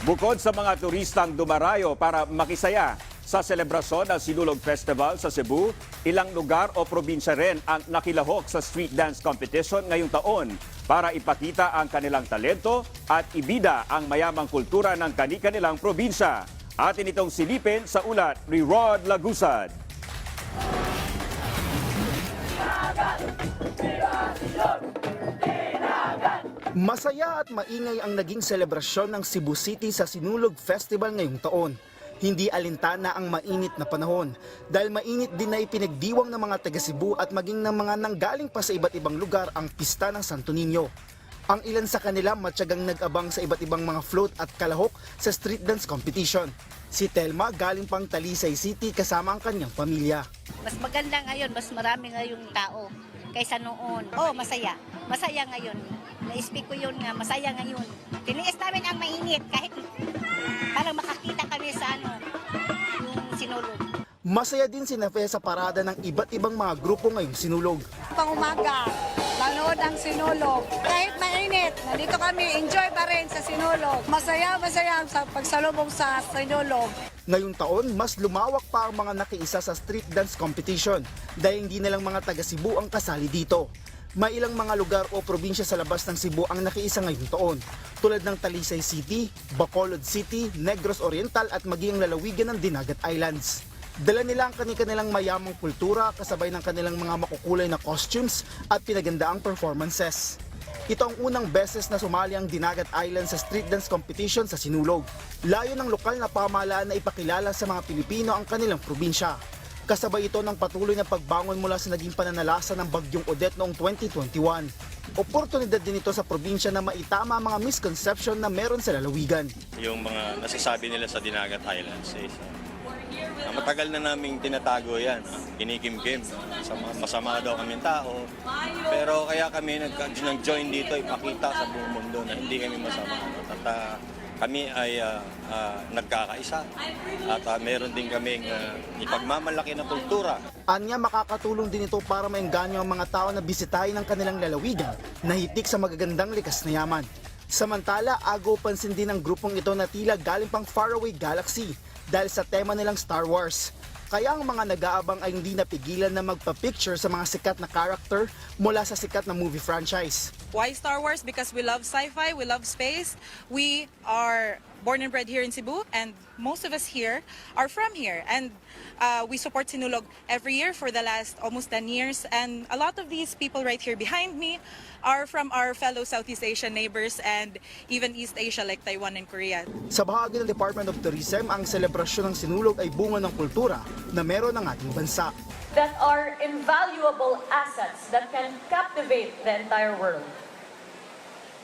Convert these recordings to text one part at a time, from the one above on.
Bukod sa mga turistang dumarayo para makisaya sa selebrasyon ng Sinulog Festival sa Cebu, ilang lugar o probinsya rin ang nakilahok sa street dance competition ngayong taon para ipakita ang kanilang talento at ibida ang mayamang kultura ng kani-kanilang probinsya. Atin itong silipin sa ulat ni Rod Lagusad. Masaya at maingay ang naging selebrasyon ng Cebu City sa Sinulog Festival ngayong taon. Hindi alintana ang mainit na panahon dahil mainit din na ipinagdiwang ng mga taga Cebu at maging ng mga nanggaling pa sa iba't ibang lugar ang pista ng Santo Niño. Ang ilan sa kanila matyagang nag-abang sa iba't ibang mga float at kalahok sa street dance competition. Si Telma galing pang Talisay City kasama ang kanyang pamilya. Mas maganda ngayon, mas marami ngayong tao kaysa noon. Oh, masaya. Masaya ngayon. Na-speak ko yun nga, masaya ngayon. Tiniis namin ang mainit kahit parang makakita kami sa ano, yung sinulog. Masaya din si Nefe sa parada ng iba't ibang mga grupo ngayong sinulog. pang umaga, manood ang sinulog. Kahit mainit, nandito kami, enjoy pa rin sa sinulog. Masaya, masaya sa pagsalubong sa sinulog. Ngayong taon, mas lumawak pa ang mga nakiisa sa street dance competition dahil hindi na lang mga taga Cebu ang kasali dito. May ilang mga lugar o probinsya sa labas ng Cebu ang nakiisa ngayong taon, tulad ng Talisay City, Bacolod City, Negros Oriental at maging lalawigan ng Dinagat Islands. Dala nila ang kanilang mayamang kultura kasabay ng kanilang mga makukulay na costumes at pinagandaang performances. Ito ang unang beses na sumali ang Dinagat Island sa street dance competition sa Sinulog. Layo ng lokal na pamahalaan na ipakilala sa mga Pilipino ang kanilang probinsya. Kasabay ito ng patuloy na pagbangon mula sa naging pananalasa ng Bagyong Odette noong 2021. Oportunidad din ito sa probinsya na maitama ang mga misconception na meron sa lalawigan. yung mga nasasabi nila sa Dinagat Islands is uh, matagal na naming tinatago yan. Uh, kinikimkim. Masama, masama daw kami tao. Pero kaya kami nag, nag-join dito ipakita sa buong mundo na hindi kami masama. At uh, kami ay uh, uh, nagkakaisa. At uh, meron din kaming uh, ipagmamalaki na kultura. Anya makakatulong din ito para maengganyo ang mga tao na bisitahin ang kanilang lalawigan na hitik sa magagandang likas na yaman. Samantala, agaw pansin din ng grupong ito na tila galing pang faraway galaxy dahil sa tema nilang Star Wars. Kaya ang mga nag-aabang ay hindi napigilan na magpa-picture sa mga sikat na character mula sa sikat na movie franchise. Why Star Wars? Because we love sci-fi, we love space. We are born and bred here in Cebu, and most of us here are from here. And uh, we support Sinulog every year for the last almost 10 years. And a lot of these people right here behind me are from our fellow Southeast Asian neighbors and even East Asia like Taiwan and Korea. Sa bahagi ng Department of Tourism, ang selebrasyon ng sinulog ay bunga ng kultura na meron ng ating bansa. That are invaluable assets that can captivate the entire world.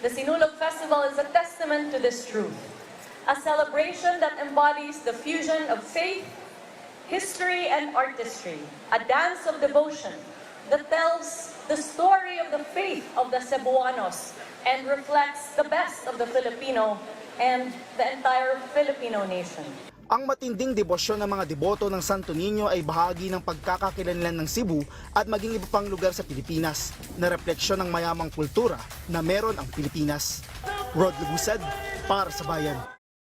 The Sinulog Festival is a testament to this truth, a celebration that embodies the fusion of faith, history, and artistry, a dance of devotion that tells the story of the faith of the Cebuanos and reflects the best of the Filipino and the entire Filipino nation. Ang matinding debosyon ng mga deboto ng Santo Niño ay bahagi ng pagkakakilanlan ng Cebu at maging iba pang lugar sa Pilipinas na refleksyon ng mayamang kultura na meron ang Pilipinas. Rod Lugusad, para sa Bayan.